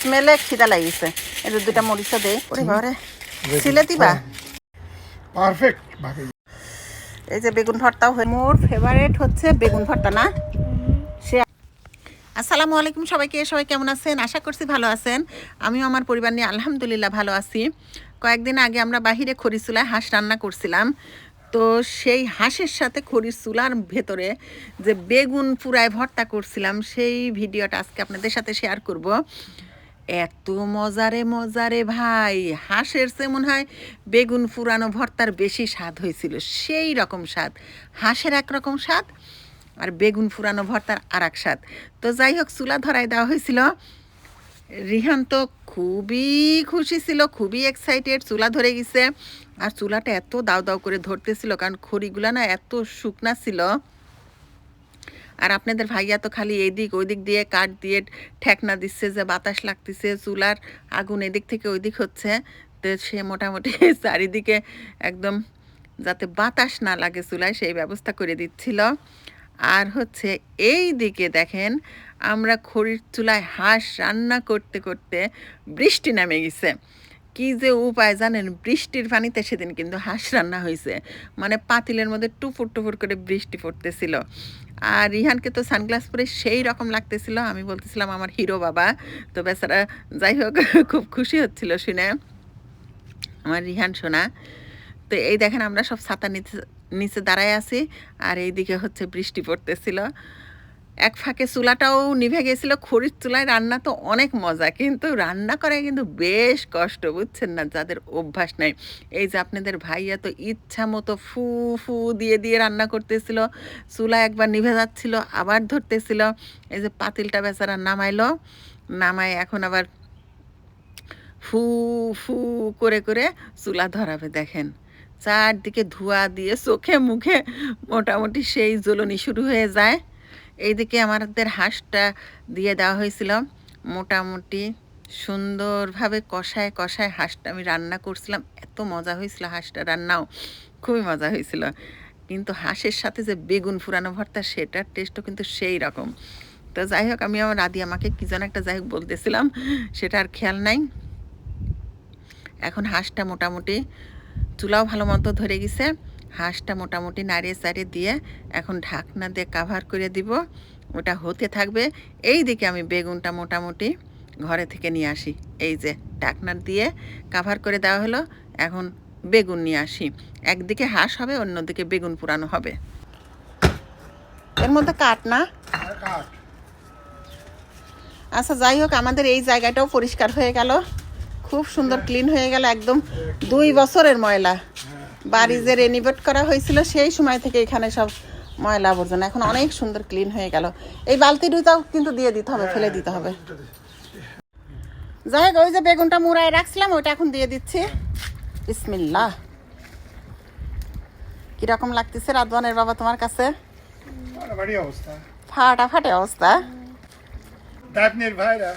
স্মেলে খিদা লাগিছে। এই যে দুটা মরিচা দেই ঘরে ছিলে দিবা? পারফেক্ট এই যে বেগুন ভর্তাও হয়ে মোর ফেভারিট হচ্ছে বেগুন ভর্তা না? সে আসসালামু আলাইকুম সবাইকে। সবাই কেমন আছেন? আশা করছি ভালো আছেন। আমিও আমার পরিবার নিয়ে আলহামদুলিল্লাহ ভালো আছি। কয়েকদিন আগে আমরা বাহিরে খড়ি চুলায় হাঁস রান্না করছিলাম। তো সেই হাঁসের সাথে খড়ির চুলার ভেতরে যে বেগুন পুরায় ভর্তা করছিলাম, সেই ভিডিওটা আজকে আপনাদের সাথে শেয়ার করব। এত মজারে মজারে ভাই, হাঁসের চেয়ে মনে হয় বেগুন পুরানো ভর্তার বেশি স্বাদ হয়েছিল, সেই রকম স্বাদ। হাঁসের একরকম স্বাদ আর বেগুন ফুরানো ভর্তার আর এক স্বাদ। তো যাই হোক, চুলা ধরাই দেওয়া হয়েছিল। রিহান তো খুবই খুশি ছিল, খুবই এক্সাইটেড চুলা ধরে গেছে। আর চুলাটা এত দাও দাও করে ধরতেছিল, কারণ খড়িগুলা না এত শুকনা ছিল। আর আপনাদের ভাইয়া তো খালি এদিক ওইদিক দিয়ে কাঠ দিয়ে ঠেকনা দিচ্ছে যে বাতাস লাগতেছে, চুলার আগুন এদিক থেকে ওইদিক হচ্ছে। তো সে মোটামুটি চারিদিকে একদম যাতে বাতাস না লাগে চুলায়, সেই ব্যবস্থা করে দিচ্ছিল। আর হচ্ছে এই দিকে দেখেন, আমরা খড়ির চুলায় হাঁস রান্না করতে করতে বৃষ্টি নামে গেছে। কি যে উপায় জানেন, বৃষ্টির পানিতে সেদিন কিন্তু হাঁস রান্না হয়েছে। মানে পাতিলের মধ্যে টুপুর টুপুর করে বৃষ্টি পড়তেছিল। আর রিহানকে তো সানগ্লাস পরে সেই রকম লাগতেছিল। আমি বলতেছিলাম, আমার হিরো বাবা। তো বেচারা যাই হোক, খুব খুশি হচ্ছিল শুনে। আমার রিহান শোনা তো এই দেখেন আমরা সব ছাতা নিচে নিচে দাঁড়ায় আছি, আর এইদিকে হচ্ছে বৃষ্টি পড়তেছিল। এক ফাঁকে চুলাটাও নিভে গেছিল খড়ির চুলায় রান্না তো অনেক মজা, কিন্তু রান্না করা কিন্তু বেশ কষ্ট, বুঝছেন না? যাদের অভ্যাস নাই। এই যে আপনাদের ভাইয়া তো ইচ্ছা মতো ফু ফু দিয়ে দিয়ে রান্না করতেছিল, চুলা একবার নিভে যাচ্ছিল, আবার ধরতেছিল, এই যে পাতিলটা বেচারা নামাইলো, নামায় এখন আবার ফু ফু করে করে চুলা ধরাবে, দেখেন। চারদিকে ধোঁয়া দিয়ে চোখে মুখে মোটামুটি সেই জ্বলনি শুরু হয়ে যায়। এইদিকে আমাদের হাঁসটা দিয়ে দেওয়া হয়েছিল। মোটামুটি সুন্দরভাবে কষায় কষায় হাঁসটা আমি রান্না করছিলাম। এত মজা হয়েছিল হাঁসটা রান্নাও। খুবই মজা হয়েছিল। কিন্তু হাঁসের সাথে যে বেগুন ফুরানো ভর্তা, সেটার টেস্টও কিন্তু সেই রকম। তো যাই হোক আমি আমার রাদি আমাকে কী যেন একটা যাই হোক বলতেছিলাম, সেটা আর খেয়াল নাই। এখন হাঁসটা মোটামুটি চুলাও ভালো মতো ধরে গেছে। হাঁসটা মোটামুটি নাড়িয়ে চাড়িয়ে দিয়ে এখন ঢাকনা দিয়ে কাভার করে দিব। ওটা হতে থাকবে। এই দিকে আমি বেগুনটা মোটামুটি ঘরে থেকে নিয়ে আসি। এই যে ঢাকনা দিয়ে কাভার করে দেওয়া হলো। এখন বেগুন নিয়ে আসি। একদিকে হাঁস হবে অন্যদিকে বেগুন পুরানো হবে। এর মধ্যে কাট না? কাঠ। আচ্ছা যাই হোক আমাদের এই জায়গাটাও পরিষ্কার হয়ে গেল। খুব সুন্দর ক্লিন হয়ে গেল একদম দুই বছরের ময়লা। বাড়ি যে রেনিভেট করা হয়েছিল সেই সময় থেকে এখানে সব ময়লা আবর্জনা। এখন অনেক সুন্দর ক্লিন হয়ে গেল। এই বালতি দুটাও কিন্তু দিয়ে দিতে হবে ফেলে দিতে হবে। যাই হোক ওই যে বেগুনটা মুড়ায় রাখছিলাম ওইটা এখন দিয়ে দিচ্ছি। বিসমিল্লাহ। কীরকম লাগতেছে রাধওয়ানের বাবা তোমার কাছে? বাড়ি অবস্থা। ফাটা ফাটে অবস্থা দাপনের ভাইরা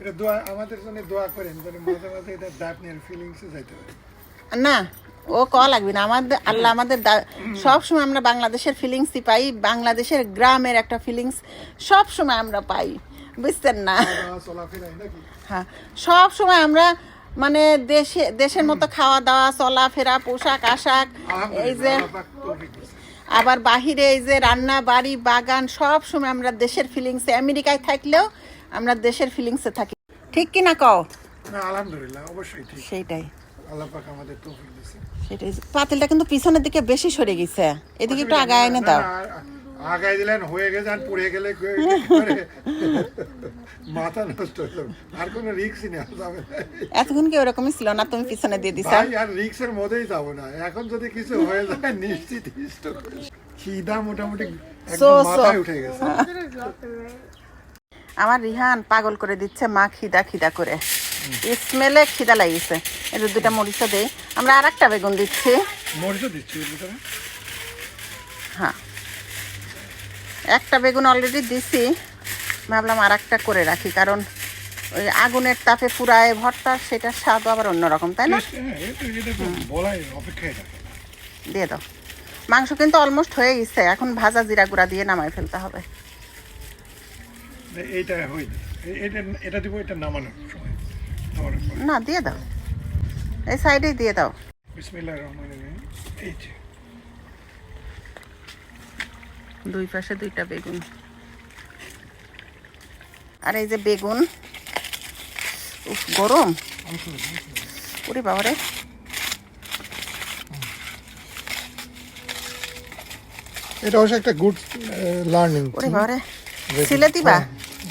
এটা দোয়া আমাদের জন্য দোয়া করেন যেন মাঝে মাঝে এটা দাপনের ফিলিংসে যাইতে পারে। না ও ক লাগবে না। আমাদের আল্লাহ আমাদের সব সময় আমরা বাংলাদেশের ফিলিংসই পাই বাংলাদেশের গ্রামের একটা ফিলিংস সব সময় আমরা পাই। বুঝতেন না? হ্যাঁ সব সময় আমরা মানে দেশে দেশের মতো খাওয়া দাওয়া চলাফেরা পোশাক আশাক এই যে। আবার বাহিরে এই যে রান্না বাড়ি বাগান সব সময় আমরা দেশের ফিলিংসে আমেরিকায় থাকলেও আমরা দেশের ফিলিংসে থাকি। ঠিক কি না কও? না আলহামদুলিল্লাহ অবশ্যই ঠিক। সেইটাই। আল্লাহ আমাদের তৌফিক দিয়েছে সেটাই পাতিলটা কিন্তু পিছনের দিকে বেশি সরে গেছে। এদিকে একটু আগায় এনে দাও। আগায় দিলেন হয়ে গেছে আর পড়ে গেলে? মাথা নষ্ট হলো আর কোনো রিক্সই নেওয়া যাবে এতক্ষণ কি ওরকমই ছিল না তুমি পিছনে দিয়ে দিছা? আর রিক্সের মধ্যেই যাব না। এখন যদি কিছু হয়ে যায় নিশ্চিত খিদা মোটামুটি একদম মাথায় উঠে গেছে। আমার রিহান পাগল করে দিচ্ছে মা খিদা খিদা করে। স্মেলে খিদা লাগিয়েছে। এই যে দুটা মরিচা দেই আমরা আর একটা বেগুন দিচ্ছি। মরিচও হ্যাঁ। একটা বেগুন অলরেডি দিছি ভাবলাম আর একটা করে রাখি কারণ ওই আগুনের তাপে পুরায় ভর্তা সেটার স্বাদ আবার অন্যরকম তাই না? হ্যাঁ দিয়ে দাও। মাংস কিন্তু অলমোস্ট হয়ে গেছে এখন ভাজা জিরা গুঁড়া দিয়ে নামাই ফেলতে হবে। এইটা হয়ে এটা এটা দিব এটা নামানোর সময়। না দিয়ে দাও। এই সাইডেই দিয়ে দাও। বিসমিল্লাহির রহমানির রহিম। এই যে। দুই পাশে দুইটা বেগুন। আর এই যে বেগুন। উফ গরম। ওরে বাবারে এটা অবশ্য একটা গুড লার্নিং ওরে বাবারে সিলে দিবা?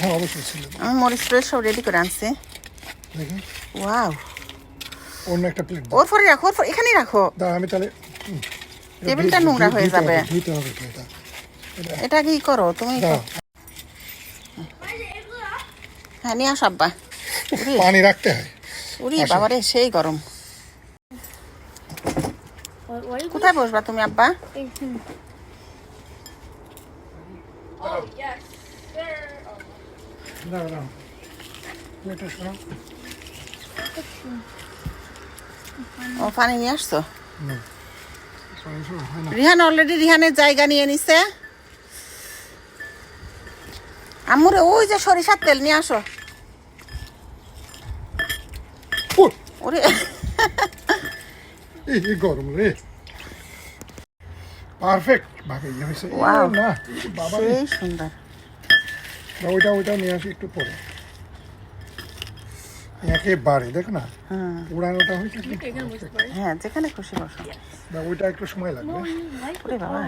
হ্যাঁ অবশ্যই ছিল। আমি মরিচ সব রেডি করে আনছি। দেখি। ওয়াও অন্য একটা প্লেট ওর পরে রাখো ওর এখানেই রাখো। দাও আমি তাহলে টেবিলটা নোংরা হয়ে যাবে। ধুইতে হবে এটা? এটা কি করো? তুমি হ্যাঁ নিয়ে আসো আব্বা। উরি পানি রাখতে হয়। উরি বাবারে সেই গরম। কোথায় বসবা তুমি আব্বা? Oh, yes. দাও দাও প্লেটটা সরাও। ও পানি নিয়ে আসছো? রিহান অলরেডি রিহানের জায়গা নিয়ে নিছে। আম্মুরে ওই যে সরিষার তেল নিয়ে আসো। ওরে। গরম রে। পারফেক্ট। ইয়ে বাবা সুন্দর। না, ওইটা ওইটা নিয়ে আসি একটু পরে। একেবারে দেখো না হুম উড়ানোটা হয়েছে হ্যাঁ যেখানে খুশি বসো। না, ওইটা একটু সময় লাগবে। ওরে বাবা।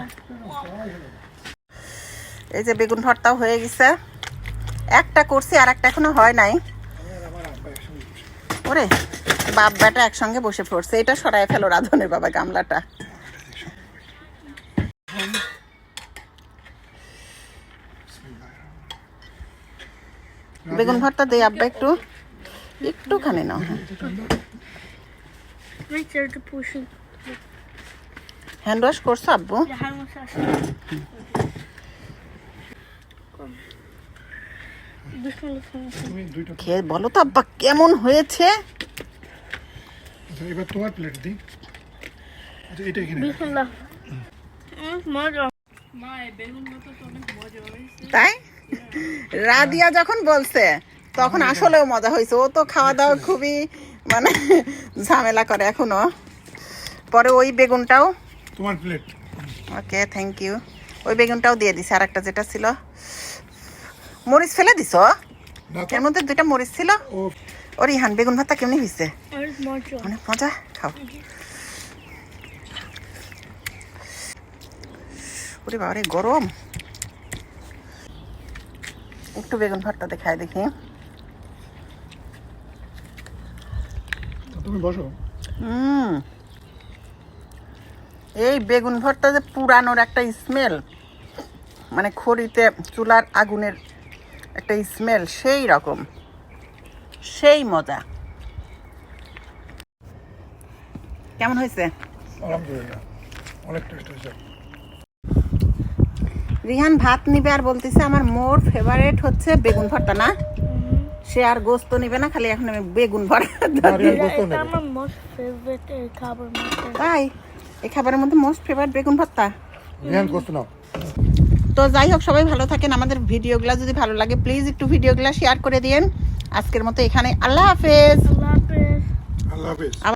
এই যে বেগুন ভর্তাও হয়ে গেছে। একটা করছি আর একটা এখনও হয় নাই। ওরে বাপ বেটা একসঙ্গে বসে পড়ছে। এটা সরাই ফেলো রাধনের বাবা গামলাটা। বেগুন ভর্তা দেই আব্বা একটু একটুখানি নাও হ্যাঁ. হ্যান্ড ওয়াশ করছ আব্বু? খেয়ে বলো তো আব্বা কেমন হয়েছে? আচ্ছা, এবার তোমার প্লেট দিই আচ্ছা এটা এখানে রাখি। মজা মাই বেগুন তো অনেক মজা। হয়েছে তাই? রাদিয়া যখন বলছে তখন আসলেও মজা হয়েছে। ও তো খাওয়া দাওয়া খুবই মানে ঝামেলা করে এখনও। পরে ওই বেগুনটাও। তোমার প্লেট ওকে থ্যাংক ইউ ওই বেগুনটাও দিয়ে দিছে আর একটা যেটা ছিল। মরিচ ফেলে দিছ? এর মধ্যে দুইটা মরিচ ছিল? ও। ও রিহান বেগুন ভাতটা কেমনি হয়েছে অনেক মজা। অনেক মজা খাও। ওরে বাবারে গরম। একটু বেগুন ভর্তা দেখায় দেখি। তুমি বসো। হুম। এই বেগুন ভর্তা যে পুরানোর একটা স্মেল মানে খড়িতে চুলার আগুনের একটা স্মেল সেই রকম। সেই মজা। কেমন হয়েছে? আলহামদুলিল্লাহ অনেক টেস্ট হয়েছে। রিহান ভাত নিবে আর বলতেছে আমার মোর ফেভারিট হচ্ছে বেগুন ভর্তা না? সে আর গোস্ত নিবে না খালি এখন আমি বেগুন ভর্তা তাই? এই খাবারের মধ্যে মোস্ট ফেভারিট বেগুন ভর্তা? রিহান গোস্ত নাও। তো যাই হোক সবাই ভালো থাকেন। আমাদের ভিডিওগুলো যদি ভালো লাগে প্লিজ একটু ভিডিওগুলো শেয়ার করে দিন আজকের মতো এখানে। আল্লাহ হাফেজ। আল্লাহ হাফেজ। আল্লাহ হাফিজ।